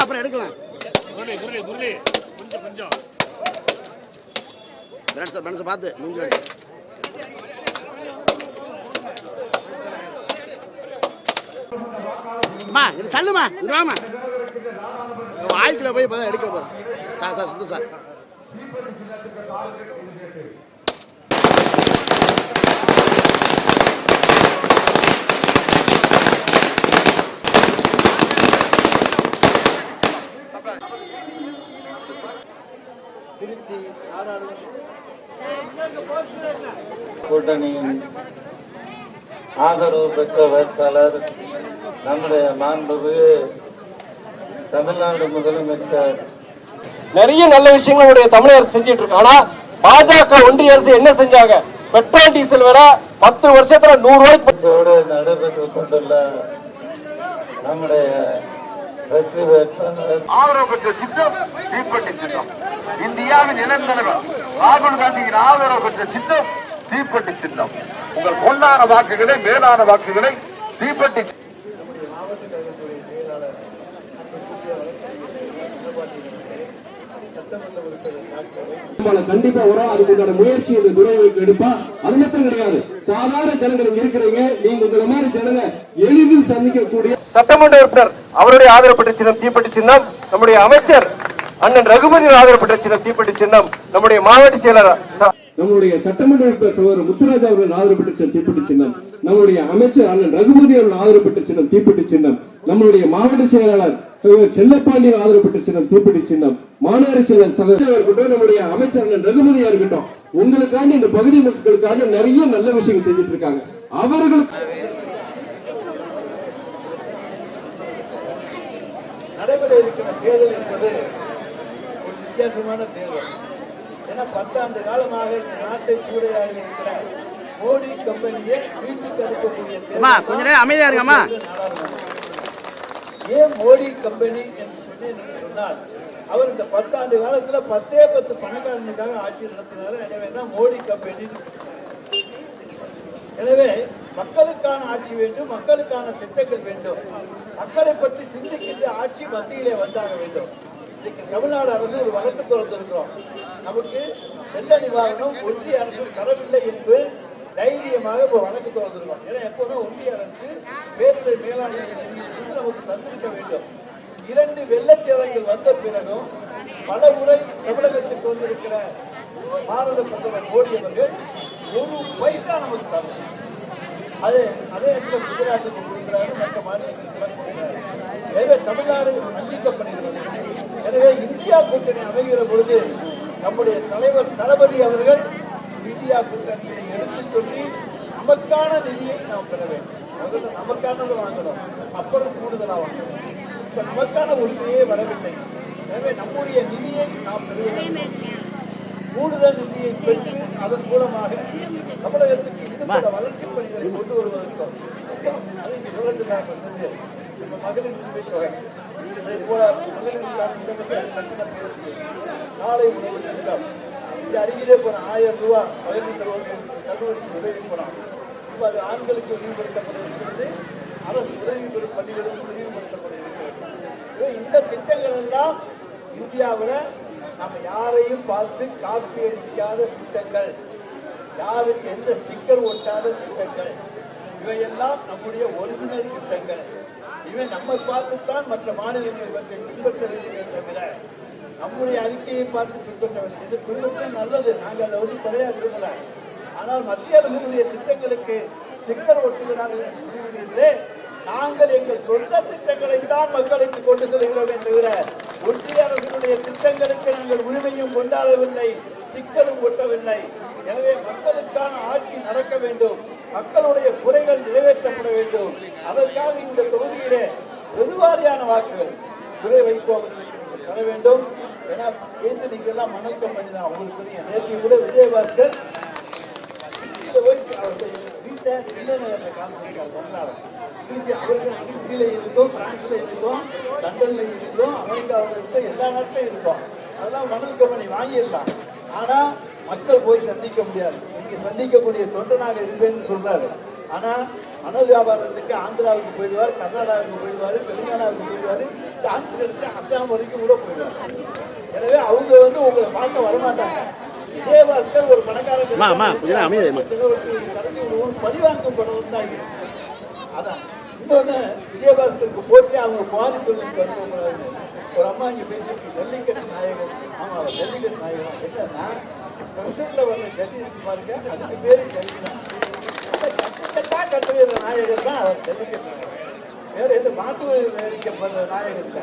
அப்புறம் எடுக்கலாம். Balance balance பார்த்து மூஞ்சி. அம்மா இது தள்ளுமா இது வாமா. வாய்க்குள்ள போய் எடுக்க போறோம். சார் சார் சுத்து சார். கூட்டணியின் ஆதரவு பெற்ற வேட்பாளர் நம்முடைய மாண்புமிகு தமிழ்நாடு முதலமைச்சர். நிறைய நல்ல விஷயங்கள் நம்முடைய தமிழக அரசு செஞ்சுட்டு இருக்கு ஆனா பாஜக ஒன்றிய அரசு என்ன செஞ்சாங்க? பெட்ரோல் டீசல் விலை பத்து வருஷத்துல நூறு ரூபாய்க்கு நடைபெற்றுக் கொண்டுள்ள நம்முடைய வெற்றி வேட்பாளர். ஆதரவு பெற்ற சின்னம் தீப்பெட்டி சின்னம். இந்தியாவின் இளந்தலைவர் ராகுல் காந்தியின் ஆதரவு பெற்ற சின்னம் தீப்பெட்டி சின்னம். உங்கள் பொன்னான வாக்குகளை மேலான வாக்குகளை தீப்பெட்டி கண்டிப்பா வரும் அதுக்குண்டான முயற்சி இந்த துறைகளுக்கு எடுப்பா. அது மாத்திரம் கிடையாது. சாதாரண ஜனங்கள் இருக்கிறீங்க. நீங்க உங்களை மாதிரி ஜனங்க எளிதில் சந்திக்கக்கூடிய சட்டமன்ற உறுப்பினர் அவருடைய ஆதரவு பெற்ற சின்னம் தீப்பெட்டி சின்னம். நம்முடைய அமைச்சர் அண்ணன் ரகுபதி ஆதரவு பெற்ற சின்னம் தீப்பெட்டி சின்னம். நம்முடைய மாவட்ட செயலர் நம்மளுடைய சட்டமன்ற உறுப்பினர் சகோதரர் முத்துராஜ் அவர்கள் ஆதரவு பெற்ற சின்னம் தீப்பெட்டி சின்னம். நம்மளுடைய அமைச்சர் அண்ணன் ரகுபதி அவர்கள் ஆதரவு பெற்ற சின்னம் தீப்பிட்டு சின்னம். நம்மளுடைய மாவட்ட செயலாளர் சகோதரர் செல்லப்பாண்டியன் ஆதரவு பெற்ற சின்னம் தீப்பிட்டு சின்னம். மாநகர செயலர் சகோதரர் இருக்கட்டும் நம்முடைய அமைச்சர் அண்ணன் ரகுபதியா இருக்கட்டும் உங்களுக்காண்டி இந்த பகுதி மக்களுக்காக நிறைய நல்ல விஷயங்கள் செஞ்சுட்டு இருக்காங்க. அவர்களுக்கு நடைபெற இருக்கிற தேர்தல் என்பது ஒரு வித்தியாசமான தேர்தல். ஏன்னா பத்தாண்டு காலமாக இந்த நாட்டை சூறையாடி இருக்கிற மோடி கம்பெனியை வீட்டுக்கு அனுப்பக்கூடிய கொஞ்ச நேரம் அமைதியா நாடாளுமன்றம். ஏன் மோடி கம்பெனி என்று என்று சொன்னால் அவர் இந்த பத்தாண்டு காலத்துல பத்தே பத்து பணக்காரனுக்காக ஆட்சி நடத்தினார். எனவே தான் மோடி கம்பெனி எனவே மக்களுக்கான ஆட்சி வேண்டும் மக்களுக்கான திட்டங்கள் வேண்டும். மக்களை பற்றி சிந்திக்கின்ற ஆட்சி மத்தியிலே வந்தாக வேண்டும். இன்னைக்கு தமிழ்நாடு அரசு ஒரு வழக்கு திறந்திருக்கிறோம் நமக்கு வெள்ள நிவாரணம் ஒன்றிய அரசு தரவில்லை என்று தைரியமாக இப்போ வழக்கு திறந்திருக்கோம் ஏன்னா எப்போதுமே ஒன்றிய அரசு பேரிடர் மேலாண்மை நிதி வந்து நமக்கு தந்திருக்க வேண்டும். இரண்டு வெள்ளச்சேதங்கள் வந்த பிறகும் பல முறை தமிழகத்துக்கு வந்திருக்கிற பாரத பிரதமர் மோடி அவர்கள் ஒரு பைசா நமக்கு தரல அது அதே நேரத்தில் குஜராத்துக்கு கொடுக்கிறாரு மற்ற மாநிலங்களுக்கு எனவே தமிழ்நாடு வஞ்சிக்கப்படுகிறது எனவே இந்தியா கூட்டணி அமைகிற பொழுது நம்முடைய தலைவர் தளபதி அவர்கள் இந்தியா கூட்டணியை எடுத்து சொல்லி நமக்கான நிதியை நாம் பெற வேண்டும். முதல்ல நமக்கானது வாங்கணும். அப்புறம் கூடுதலாக வாங்கணும். இப்ப நமக்கான உரிமையே வரவில்லை. எனவே நம்முடைய நிதியை நாம் பெறுவதற்கு கூடுதல் நிதியை பெற்று அதன் மூலமாக தமிழகத்துக்கு இன்னும் பல வளர்ச்சி பணிகளை கொண்டு வருவதற்கும் அது இங்க சொல்லத்துக்காக நம்ம மகளிர் உரிமை தொகை. அதே போல மகளிருக்கான உணவு திட்டம் இந்த அருகிலே போன ஆயிரம் ரூபா பதவி செல்வதற்கு கல்லூரிக்கு உதவி போனோம் இப்போ அது ஆண்களுக்கு விரிவுபடுத்தப்பட இருக்கிறது அரசு உதவி பெறும் பள்ளிகளுக்கு விரிவுபடுத்தப்பட இருக்கிறது இந்த திட்டங்கள் எல்லாம் இந்தியாவில் நம்ம யாரையும் பார்த்து காப்பி அடிக்காத திட்டங்கள் யாருக்கு எந்த ஸ்டிக்கர் ஒட்டாத திட்டங்கள்? இவையெல்லாம் நம்முடைய ஒரிஜினல் திட்டங்கள். இவை நம்ம பார்த்துத்தான் மற்ற மாநிலங்கள் இவற்றை பின்பற்ற வேண்டியதை தவிர நம்முடைய அறிக்கையை பார்த்து பின்பற்ற இது பின்பற்ற நல்லது. நாங்கள் அதை வந்து குறையா சொல்லல ஆனால் மத்திய அரசினுடைய திட்டங்களுக்கு சிக்கல் ஒட்டுகிறார்கள் என்று சொல்லுகிறீர்களே நாங்கள் எங்கள் சொந்த திட்டங்களை தான் மக்களுக்கு கொண்டு செல்கிறோம் என்கிற ஒன்றிய அரசினுடைய திட்டங்களுக்கு நாங்கள் உரிமையும் கொண்டாடவில்லை சிக்கலும் ஒட்டவில்லை. எனவே மக்களுக்கான ஆட்சி நடக்க வேண்டும். மக்களுடைய குறைகள் நிறைவேற்றப்பட வேண்டும். அதற்காக இந்த பெருவாரியான வாக்குகள் குறை வைப்பவர்களுக்கு நீங்கள் வேண்டும். ஏன்னா பேருந்து நீங்க எல்லாம் மணல் கம்பெனி தான் உங்களுக்கு தெரியும். நேற்று கூட விஜயபாஸ்கர் இந்த வரைக்கும் அவருடைய வீட்டை திண்டநகரில் காமிச்சிருக்காரு பங்களாவை திருச்சி அவருக்கு திருச்சியில இருக்கும் பிரான்ஸ்ல இருக்கும் லண்டன்ல இருக்கும் அமெரிக்காவில் இருக்கும் எல்லா நாட்டிலையும் இருக்கும் அதெல்லாம் மணல் கம்பெனி வாங்கிடலாம். ஆனால் மக்கள் போய் சந்திக்க முடியாது. நீங்கள் சந்திக்கக்கூடிய தொண்டனாக இருப்பேன்னு சொல்றாரு. ஆனால் மணல் வியாபாரத்துக்கு ஆந்திராவுக்கு போயிடுவார் கர்நாடகாவுக்கு போயிடுவாரு தெலுங்கானாவுக்கு போயிடுவாரு சான்ஸ் கிடைச்சு அஸ்ஸாம் வரைக்கும் கூட போயிடுவார். எனவே அவங்க வந்து உங்களை பார்க்க வரமாட்டாங்க. விஜயபாஸ்கர் ஒரு விடுவோம் பழிவாங்கும் படம் தான் இது. அதான். இன்னொன்னு விஜயபாஸ்கருக்கு போட்டு அவங்க பாதி தொழிலுக்கு வரக்கூடாது ஒரு அம்மா இங்க பேசியிருக்கு ஜல்லிக்கட்டு நாயகர் ஆமா அவர் ஜல்லிக்கட்டு நாயகர் என்னன்னா பிரசன்ட்ல வர்ற ஜல்லி இருக்கு பாருங்க அதுக்கு பேரு ஜல்லி தான். கட்டா கட்டுகிற நாயகர் தான் அவர் ஜல்லிக்கட்டு வேற எந்த மாட்டு வேடிக்கப்படுற நாயகர் இல்லை.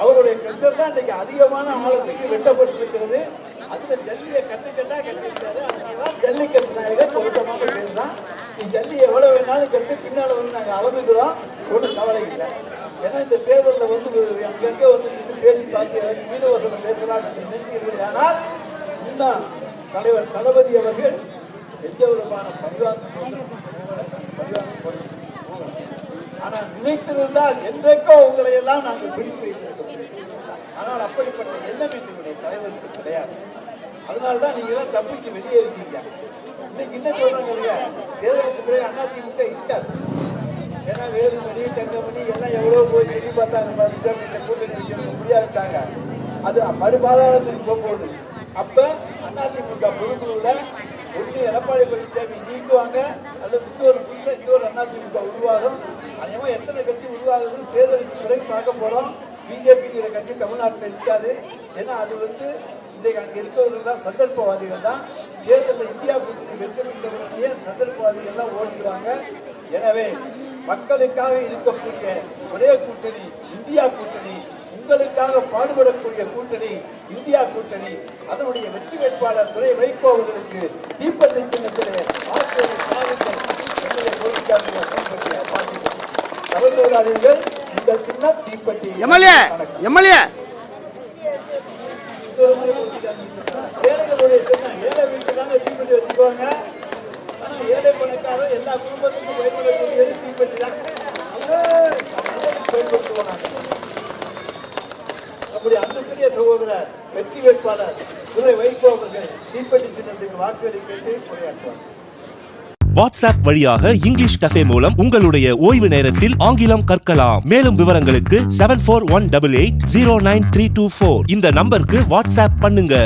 அவருடைய கஷ்டம் தான் இன்னைக்கு அதிகமான ஆழத்துக்கு வெட்டப்பட்டிருக்கிறது. அதுல ஜல்லியை கட்டு கட்டா கட்டிருக்காரு அதனாலதான் ஜல்லிக்கட்டு நாயகர் பொருத்தமான பேர் தான். நீ ஜல்லி எவ்வளவு வேணாலும் கட்டு பின்னால வந்து நாங்க அளந்துக்கிறோம் ஒன்றும் கவலை இல்லை. ஏன்னா இந்த தேர்தலில் வந்து ஒரு அங்கங்க வந்து நின்று பேசி பார்த்து வீரவசனம் பேசலாம்னு நினைக்கிறீர்கள். ஆனால் இன்னும் தலைவர் தளபதி அவர்கள் எந்த விதமான பரிவாரம் ஆனா நினைத்திருந்தால் என்றைக்கோ உங்களை எல்லாம் நாங்கள் பிடித்து வைத்திருக்கிறோம் ஆனால் அப்படிப்பட்ட எண்ணம் எங்களுடைய தலைவருக்கு கிடையாது. அதனால்தான் நீங்க எல்லாம் தப்பிச்சு வெளியே இருக்கீங்க. இன்னைக்கு என்ன சொல்றாங்க இல்லையா தேர்தலுக்கு பிறகு அதிமுக இருக்காது. ஏன்னா வேலுமணி தங்கமணி எல்லாம் எவ்வளவு போய் சொல்லி பார்த்தாங்க பார்த்துட்டோம் இந்த கூட்டணி வைக்கிறது முடியாதுட்டாங்க அது மறுபாதாளத்துக்கு போகும்போது அப்ப அதிமுக பொதுக்குழுல எடப்பாடி பழனிசாமி நீக்குவாங்க அல்லது இன்னொரு புதுசாக இன்னொரு அண்ணா திமுக உருவாகும். அதேமாதிரி எத்தனை கட்சி உருவாகுதுன்னு தேர்தலுக்கு பிறகு பார்க்க போகிறோம் பிஜேபிங்கிற கட்சி தமிழ்நாட்டில் இருக்காது. ஏன்னா அது வந்து இன்றைக்கு அங்கே இருக்கவர்கள் தான் சந்தர்ப்பவாதிகள் தான். தேர்தலில் இந்தியா கூட்டணி வெற்றிருக்கிறவர்களே சந்தர்ப்பவாதிகள் தான் ஓடுகிறாங்க எனவே மக்களுக்காக இருக்கக்கூடிய ஒரே கூட்டணி இந்தியா கூட்டணி உங்களுக்காக பாடுபடக்கூடிய கூட்டணி இந்தியா கூட்டணி அதனுடைய வெற்றி வேட்பாளர் துறை வைகோ அவர்களுக்கு தீப்பந்தை சின்னத்திலே உங்கள் சின்னம் தீப்பெட்டி எம்எல்ஏ. எம்எல்ஏ. ஏழைகளுடைய சின்னம் ஏழை வீட்டுக்காக தீப்பெட்டி வச்சுக்கோங்க. ஆனா ஏழை பணக்காரர் எல்லா குடும்பத்துக்கும் பயன்படக்கூடியது தீப்பெட்டி தான். வெற்றி வேட்பாளர் துறை வைகோ அவர்கள் தீப்பெட்டி சின்னத்துக்கு வாக்குகளை உரையாற்றுவார். வாட்ஸ்அப் வழியாக இங்கிலீஷ் கஃபே மூலம் உங்களுடைய ஓய்வு நேரத்தில் ஆங்கிலம் கற்கலாம். மேலும் விவரங்களுக்கு seven four one double eight zero nine three two four இந்த நம்பருக்கு வாட்ஸ்அப் பண்ணுங்க.